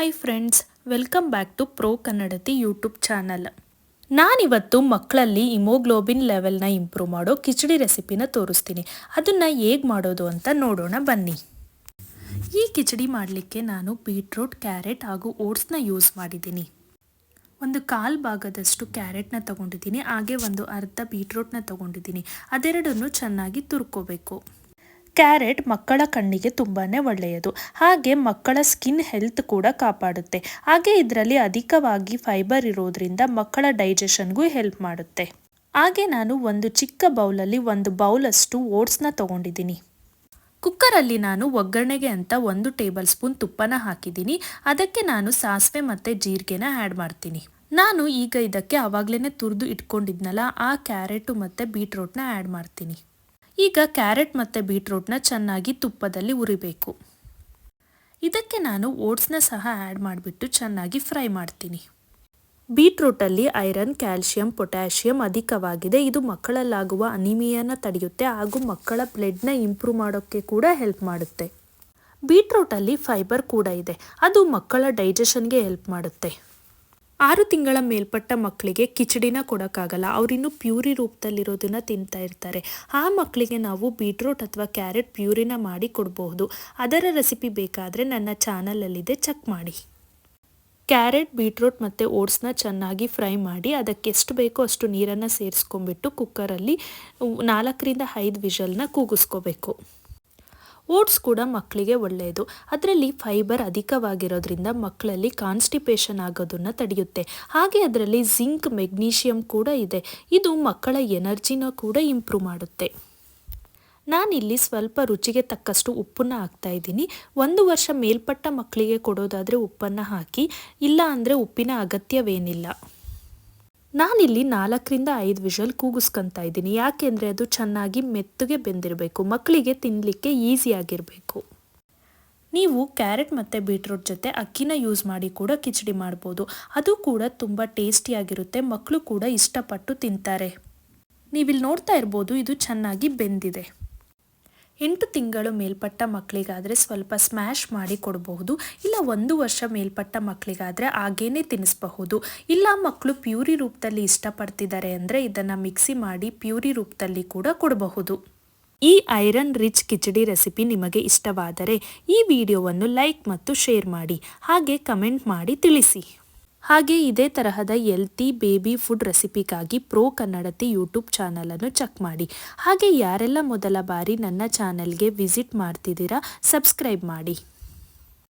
Hi friends welcome back to pro Kannadathi YouTube channel ನಾನಿವತ್ತು ಮಕ್ಕಳಲ್ಲಿ haemoglobin ಲೆವೆಲ್ನ improve ಮಾಡೋ ಕಿಚಡಿ ರೆಸಿಪಿನ ತೋರಿಸ್ತೀನಿ. ಅದನ್ನು ಹೇಗೆ ಮಾಡೋದು ಅಂತ ನೋಡೋಣ ಬನ್ನಿ. ಈ ಕಿಚಡಿ ಮಾಡಲಿಕ್ಕೆ ನಾನು ಬೀಟ್ರೂಟ್ ಕ್ಯಾರೆಟ್ ಹಾಗೂ ಓಟ್ಸ್ನ ಯೂಸ್ ಮಾಡಿದ್ದೀನಿ. ಒಂದು ಕಾಲು ಭಾಗದಷ್ಟು ಕ್ಯಾರೆಟ್ನ ತಗೊಂಡಿದ್ದೀನಿ, ಹಾಗೆ ಒಂದು ಅರ್ಧ ಬೀಟ್ರೂಟ್ನ ತಗೊಂಡಿದ್ದೀನಿ. ಅದೆರಡನ್ನು ಚೆನ್ನಾಗಿ ತುರ್ಕೋಬೇಕು. ಕ್ಯಾರೆಟ್ ಮಕ್ಕಳ ಕಣ್ಣಿಗೆ ತುಂಬಾ ಒಳ್ಳೆಯದು. ಹಾಗೆ ಮಕ್ಕಳ ಸ್ಕಿನ್ ಹೆಲ್ತ್ ಕೂಡ ಕಾಪಾಡುತ್ತೆ. ಹಾಗೆ ಇದರಲ್ಲಿ ಅಧಿಕವಾಗಿ ಫೈಬರ್ ಇರೋದ್ರಿಂದ ಮಕ್ಕಳ ಡೈಜೆಷನ್ಗೂ ಹೆಲ್ಪ್ ಮಾಡುತ್ತೆ. ಹಾಗೆ ನಾನು ಒಂದು ಚಿಕ್ಕ ಬೌಲಲ್ಲಿ ಒಂದು ಬೌಲಷ್ಟು ಓಟ್ಸ್ನ ತಗೊಂಡಿದ್ದೀನಿ. ಕುಕ್ಕರಲ್ಲಿ ನಾನು ಒಗ್ಗರಣೆಗೆ ಅಂತ ಒಂದು ಟೇಬಲ್ ಸ್ಪೂನ್ ತುಪ್ಪನ ಹಾಕಿದ್ದೀನಿ. ಅದಕ್ಕೆ ನಾನು ಸಾಸಿವೆ ಮತ್ತು ಜೀರಿಗೆನ ಆ್ಯಡ್ ಮಾಡ್ತೀನಿ. ನಾನು ಈಗ ಇದಕ್ಕೆ ಆವಾಗಲೇ ತುರಿದು ಇಟ್ಕೊಂಡಿದ್ನಲ್ಲ, ಆ ಕ್ಯಾರೆಟು ಮತ್ತು ಬೀಟ್ರೋಟ್ನ ಆ್ಯಡ್ ಮಾಡ್ತೀನಿ. ಈಗ ಕ್ಯಾರೆಟ್ ಮತ್ತು ಬೀಟ್ರೂಟ್ನ ಚೆನ್ನಾಗಿ ತುಪ್ಪದಲ್ಲಿ ಉರಿಬೇಕು ಇದಕ್ಕೆ ನಾನು ಓಟ್ಸ್ನ ಸಹ ಆ್ಯಡ್ ಮಾಡಿಬಿಟ್ಟು ಚೆನ್ನಾಗಿ ಫ್ರೈ ಮಾಡ್ತೀನಿ. ಬೀಟ್ರೂಟಲ್ಲಿ ಐರನ್, ಕ್ಯಾಲ್ಶಿಯಂ, ಪೊಟ್ಯಾಷಿಯಂ ಅಧಿಕವಾಗಿದೆ. ಇದು ಮಕ್ಕಳಲ್ಲಾಗುವ ಅನಿಮಿಯನ್ನು ತಡೆಯುತ್ತೆ ಹಾಗೂ ಮಕ್ಕಳ ಬ್ಲಡ್ನ ಇಂಪ್ರೂವ್ ಮಾಡೋಕ್ಕೆ ಕೂಡ ಹೆಲ್ಪ್ ಮಾಡುತ್ತೆ. ಬೀಟ್ರೂಟಲ್ಲಿ ಫೈಬರ್ ಕೂಡ ಇದೆ. ಅದು ಮಕ್ಕಳ ಡೈಜೆಷನ್ಗೆ ಹೆಲ್ಪ್ ಮಾಡುತ್ತೆ. ಆರು ತಿಂಗಳ ಮೇಲ್ಪಟ್ಟ ಮಕ್ಕಳಿಗೆ ಕಿಚಡಿನ ಕೊಡೋಕ್ಕಾಗಲ್ಲ. ಅವರಿನ್ನೂ ಪ್ಯೂರಿ ರೂಪದಲ್ಲಿರೋದನ್ನ ತಿಂತಾ ಇರ್ತಾರೆ. ಆ ಮಕ್ಕಳಿಗೆ ನಾವು ಬೀಟ್ರೂಟ್ ಅಥವಾ ಕ್ಯಾರೆಟ್ ಪ್ಯೂರಿನ ಮಾಡಿ ಕೊಡಬಹುದು. ಅದರ ರೆಸಿಪಿ ಬೇಕಾದರೆ ನನ್ನ ಚಾನಲಲ್ಲಿದೆ, ಚೆಕ್ ಮಾಡಿ. ಕ್ಯಾರೆಟ್, ಬೀಟ್ರೂಟ್ ಮತ್ತು ಓಟ್ಸ್ನ ಚೆನ್ನಾಗಿ ಫ್ರೈ ಮಾಡಿ ಅದಕ್ಕೆ ಎಷ್ಟು ಬೇಕೋ ಅಷ್ಟು ನೀರನ್ನು ಸೇರಿಸ್ಕೊಂಡ್ಬಿಟ್ಟು ಕುಕ್ಕರಲ್ಲಿ ನಾಲ್ಕರಿಂದ ಐದು ವಿಷಲ್ನ ಕೂಗಿಸ್ಕೋಬೇಕು. ಓಟ್ಸ್ ಕೂಡ ಮಕ್ಕಳಿಗೆ ಒಳ್ಳೆಯದು. ಅದರಲ್ಲಿ ಫೈಬರ್ ಅಧಿಕವಾಗಿರೋದ್ರಿಂದ ಮಕ್ಕಳಲ್ಲಿ ಕಾನ್ಸ್ಟಿಪೇಷನ್ ಆಗೋದನ್ನು ತಡೆಯುತ್ತೆ. ಹಾಗೆ ಅದರಲ್ಲಿ ಜಿಂಕ್, ಮೆಗ್ನೀಷಿಯಂ ಕೂಡ ಇದೆ. ಇದು ಮಕ್ಕಳ ಎನರ್ಜಿನ ಕೂಡ ಇಂಪ್ರೂವ್ ಮಾಡುತ್ತೆ. ನಾನಿಲ್ಲಿ ಸ್ವಲ್ಪ ರುಚಿಗೆ ತಕ್ಕಷ್ಟು ಉಪ್ಪನ್ನು ಹಾಕ್ತಾ ಇದ್ದೀನಿ. ಒಂದು ವರ್ಷ ಮೇಲ್ಪಟ್ಟ ಮಕ್ಕಳಿಗೆ ಕೊಡೋದಾದರೆ ಉಪ್ಪನ್ನು ಹಾಕಿ ಇಲ್ಲ ಅಂದರೆ ಉಪ್ಪಿನ ಅಗತ್ಯವೇನಿಲ್ಲ. ನಾನಿಲ್ಲಿ ನಾಲ್ಕರಿಂದ ಐದು ವಿಷಲ್ ಕೂಗಿಸ್ಕೊಂತ ಇದ್ದೀನಿ. ಯಾಕೆಂದರೆ ಅದು ಚೆನ್ನಾಗಿ ಮೆತ್ತಗೆ ಬೆಂದಿರಬೇಕು. ಮಕ್ಕಳಿಗೆ ತಿನ್ನಲಿಕ್ಕೆ ಈಸಿಯಾಗಿರಬೇಕು ನೀವು ಕ್ಯಾರೆಟ್ ಮತ್ತು ಬೀಟ್ರೂಟ್ ಜೊತೆ ಅಕ್ಕಿನ ಯೂಸ್ ಮಾಡಿ ಕೂಡ ಕಿಚಡಿ ಮಾಡ್ಬೋದು. ಅದು ಕೂಡ ತುಂಬ ಟೇಸ್ಟಿಯಾಗಿರುತ್ತೆ ಮಕ್ಕಳು ಕೂಡ ಇಷ್ಟಪಟ್ಟು ತಿಂತಾರೆ. ನೀವಿಲ್ಲಿ ನೋಡ್ತಾ ಇರ್ಬೋದು ಇದು ಚೆನ್ನಾಗಿ ಬೆಂದಿದೆ. ಎಂಟು ತಿಂಗಳು ಮೇಲ್ಪಟ್ಟ ಮಕ್ಕಳಿಗಾದರೆ ಸ್ವಲ್ಪ ಸ್ಮ್ಯಾಶ್ ಮಾಡಿ ಕೊಡಬಹುದು. ಇಲ್ಲ ಒಂದು ವರ್ಷ ಮೇಲ್ಪಟ್ಟ ಮಕ್ಕಳಿಗಾದರೆ ಹಾಗೇನೆ ತಿನ್ನಿಸಬಹುದು. ಇಲ್ಲ ಮಕ್ಕಳು ಪ್ಯೂರಿ ರೂಪದಲ್ಲಿ ಇಷ್ಟಪಡ್ತಿದ್ದಾರೆ ಅಂದರೆ ಇದನ್ನು ಮಿಕ್ಸಿ ಮಾಡಿ ಪ್ಯೂರಿ ರೂಪದಲ್ಲಿ ಕೂಡ ಕೊಡಬಹುದು. ಈ ಐರನ್ ರಿಚ್ ಕಿಚಡಿ ರೆಸಿಪಿ ನಿಮಗೆ ಇಷ್ಟವಾದರೆ ಈ ವಿಡಿಯೋವನ್ನು ಲೈಕ್ ಮತ್ತು ಶೇರ್ ಮಾಡಿ. ಹಾಗೆ ಕಮೆಂಟ್ ಮಾಡಿ ತಿಳಿಸಿ. ಹಾಗೆ ಇದೇ ತರಹದ ಎಲ್ತಿ ಬೇಬಿ ಫುಡ್ ರೆಸಿಪಿಗಾಗಿ ಪ್ರೋ ಕನ್ನಡತಿ ಯೂಟ್ಯೂಬ್ ಚಾನಲನ್ನು ಚೆಕ್ ಮಾಡಿ. ಹಾಗೆ ಯಾರೆಲ್ಲ ಮೊದಲ ಬಾರಿ ನನ್ನ ಚಾನಲ್ಗೆ ವಿಸಿಟ್ ಮಾಡ್ತಿದ್ದೀರಾ ಸಬ್ಸ್ಕ್ರೈಬ್ ಮಾಡಿ.